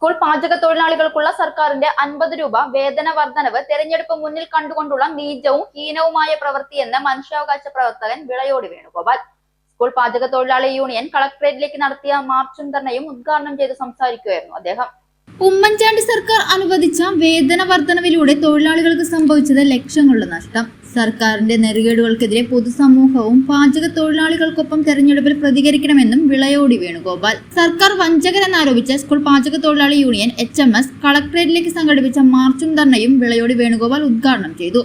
School പാചക തൊഴിലാളികൾക്കുള്ള സർക്കാരിന്റെ അൻപത് രൂപ വേതന വർധനവ് തെരഞ്ഞെടുപ്പ് മുന്നിൽ കണ്ടുകൊണ്ടുള്ള നീചവും ഹീനവുമായ പ്രവൃത്തിയെന്ന് മനുഷ്യാവകാശ പ്രവർത്തകൻ വിളയോടി വേണുഗോപാൽ. സ്കൂൾ പാചക തൊഴിലാളി യൂണിയൻ കളക്ടറേറ്റിലേക്ക് നടത്തിയ മാർച്ചും ധർണയും ഉദ്ഘാടനം ചെയ്ത് സംസാരിക്കുകയായിരുന്നു അദ്ദേഹം. ഉമ്മൻചാണ്ടി സർക്കാർ അനുവദിച്ച വേതന വർധനവിലൂടെ തൊഴിലാളികൾക്ക് സംഭവിച്ചത് ലക്ഷങ്ങളുടെ നഷ്ടം. സർക്കാരിന്റെ നെറുകേടുകൾക്കെതിരെ പൊതുസമൂഹവും പാചക തൊഴിലാളികൾക്കൊപ്പം തെരഞ്ഞെടുപ്പിൽ പ്രതികരിക്കണമെന്നും വിളയോടി വേണുഗോപാൽ. സർക്കാർ വഞ്ചകരെന്നാരോപിച്ച സ്കൂൾ പാചക തൊഴിലാളി യൂണിയൻ എച്ച് എം എസ് കളക്ടറേറ്റിലേക്ക് സംഘടിപ്പിച്ച മാർച്ചും ധർണയും വിളയോടി വേണുഗോപാൽ ഉദ്ഘാടനം ചെയ്തു.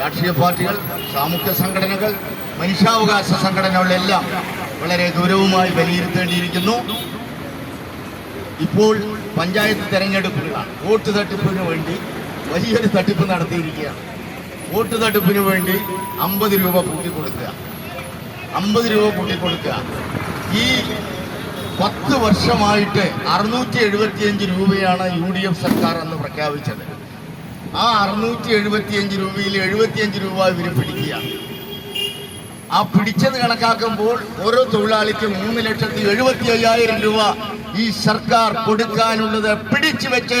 രാഷ്ട്രീയ പാർട്ടികൾ സാമൂഹ്യ സംഘടനകൾ മനുഷ്യാവകാശ സംഘടനകളെല്ലാം വളരെ ഗൗരവമായി വിലയിരുത്തേണ്ടിയിരിക്കുന്നു ഇപ്പോൾ പഞ്ചായത്ത് തെരഞ്ഞെടുപ്പുകളാണ്. വോട്ട് തട്ടിപ്പിന് വേണ്ടി വലിയൊരു തട്ടിപ്പ് നടത്തിയിരിക്കുകയാണ്. വോട്ട് തട്ടിപ്പിന് വേണ്ടി അമ്പത് രൂപ കൂട്ടിക്കൊടുക്കുക. അമ്പത് രൂപ കൂട്ടിക്കൊടുക്കുക. ഈ പത്ത് വർഷമായിട്ട് അറുന്നൂറ്റി എഴുപത്തിയഞ്ച് രൂപയാണ് യു ഡി എഫ് സർക്കാർ അന്ന് പ്രഖ്യാപിച്ചത്. ആ അറുന്നൂറ്റി എഴുപത്തിയഞ്ച് രൂപയിൽ എഴുപത്തിയഞ്ച് രൂപ ഇവർ പിടിക്കുക. ആ പിടിച്ചത് കണക്കാക്കുമ്പോൾ ഓരോ തൊഴിലാളിക്കും മൂന്ന് ലക്ഷത്തി എഴുപത്തി അയ്യായിരം രൂപ ഈ സർക്കാർ കൊടുക്കാനുള്ളത് പിടിച്ചു വെച്ച്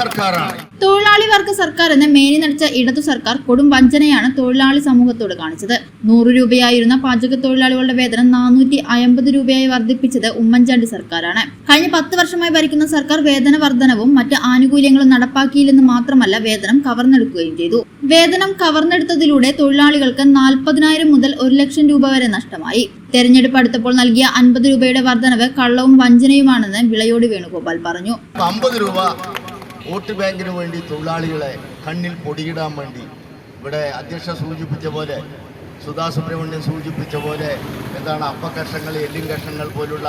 സർക്കാരാണ്. തൊഴിലാളി വർഗ സർക്കാർ എന്ന മേനി നടിച്ച ഇടതു സർക്കാർ കൊടും വഞ്ചനയാണ് തൊഴിലാളി സമൂഹത്തോട് കാണിച്ചത്. നൂറ് രൂപയായിരുന്ന പാചക തൊഴിലാളികളുടെ വേതനം നാനൂറ്റി അയമ്പത് രൂപയായി വർദ്ധിപ്പിച്ചത് ഉമ്മൻചാണ്ടി സർക്കാരാണ്. കഴിഞ്ഞ പത്ത് വർഷമായി ഭരിക്കുന്ന സർക്കാർ വേതന വർധനവും മറ്റ് ആനുകൂല്യങ്ങളും നടപ്പാക്കിയില്ലെന്ന് മാത്രമല്ല വേതനം കവർന്നെടുക്കുകയും ചെയ്തു. വേതനം കവർന്നെടുത്തതിലൂടെ തൊഴിലാളികൾക്ക് നാൽപ്പതിനായിരം മുതൽ ഒരു ലക്ഷം രൂപ വരെ നഷ്ടമായി. തെരഞ്ഞെടുപ്പ് അടുത്തപ്പോൾ നൽകിയ അൻപത് രൂപയുടെ വർധനവ് കള്ളവും വഞ്ചനയുമാണെന്ന് വിളയോട് വേണുഗോപാൽ പറഞ്ഞു. അമ്പത് രൂപ വോട്ട് ബാങ്കിന് വേണ്ടി തൊഴിലാളികളെ കണ്ണിൽ പൊടിയിടാൻ വേണ്ടി ഇവിടെ അധ്യക്ഷ സൂചിപ്പിച്ച പോലെ സുധാ സുബ്രഹ്മണ്യൻ സൂചിപ്പിച്ച പോലെ എന്താണ് അപ്പക്കഷങ്ങൾ എല്ലും കഷങ്ങൾ പോലുള്ള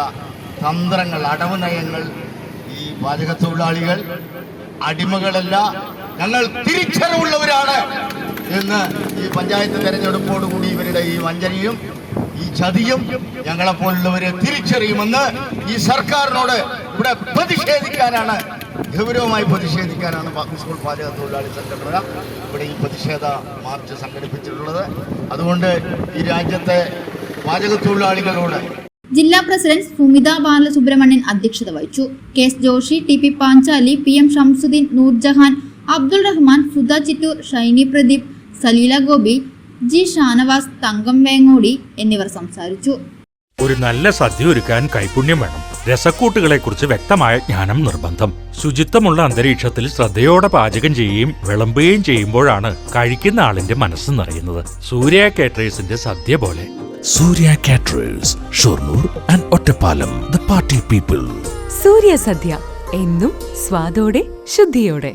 തന്ത്രങ്ങൾ അടവ് നയങ്ങൾ ഈ പാചക തൊഴിലാളികൾ അടിമകളല്ല ഞങ്ങൾ തിരിച്ചറിവുള്ളവരാണ്. എന്ന് ഈ പഞ്ചായത്ത് തെരഞ്ഞെടുപ്പോടുകൂടി ഇവരുടെ ഈ വഞ്ചനയും ഈ ചതിയും ഞങ്ങളെപ്പോലുള്ളവരെ തിരിച്ചറിയുമെന്ന് ഈ സർക്കാരിനോട് ഇവിടെ പ്രതിഷേധിക്കാനാണ് ഗൗരവമായി പ്രതിഷേധിക്കാനാണ് സ്കൂൾ പാചക തൊഴിലാളി സംഘടന ഇവിടെ ഈ പ്രതിഷേധ മാർച്ച് സംഘടിപ്പിച്ചിട്ടുള്ളത്. അതുകൊണ്ട് ഈ രാജ്യത്തെ പാചക തൊഴിലാളികളോട് ജില്ലാ പ്രസിഡന്റ് സുമിത ബാലസുബ്രഹ്മണ്യൻ അധ്യക്ഷത വഹിച്ചു. K S Joshi T P Panchali P M Shamsuddin Noorjahan Abdul Rahman Sudha Chittur Shiny Pradeep Saleela Gopi G Shanavas Thankam Vengodi എന്നിവർ സംസാരിച്ചു. ഒരു നല്ല സദ്യ ഒരുക്കാൻ കൈപുണ്യം വേണം. രസക്കൂട്ടുകളെ കുറിച്ച് വ്യക്തമായ ജ്ഞാനം നിർബന്ധം. ശുചിത്വമുള്ള അന്തരീക്ഷത്തിൽ ശ്രദ്ധയോടെ പാചകം ചെയ്യുകയും വിളമ്പുകയും ചെയ്യുമ്പോഴാണ് കഴിക്കുന്ന ആളിന്റെ മനസ്സ് നിറയുന്നത്. സൂര്യ കാറ്ററേഴ്സിന്റെ സദ്യ പോലെ. Surya caterers Shoranur and Ottapalam the party people Surya Sadya എന്നും സ്വാദോടെ ശുദ്ധിയോടെ.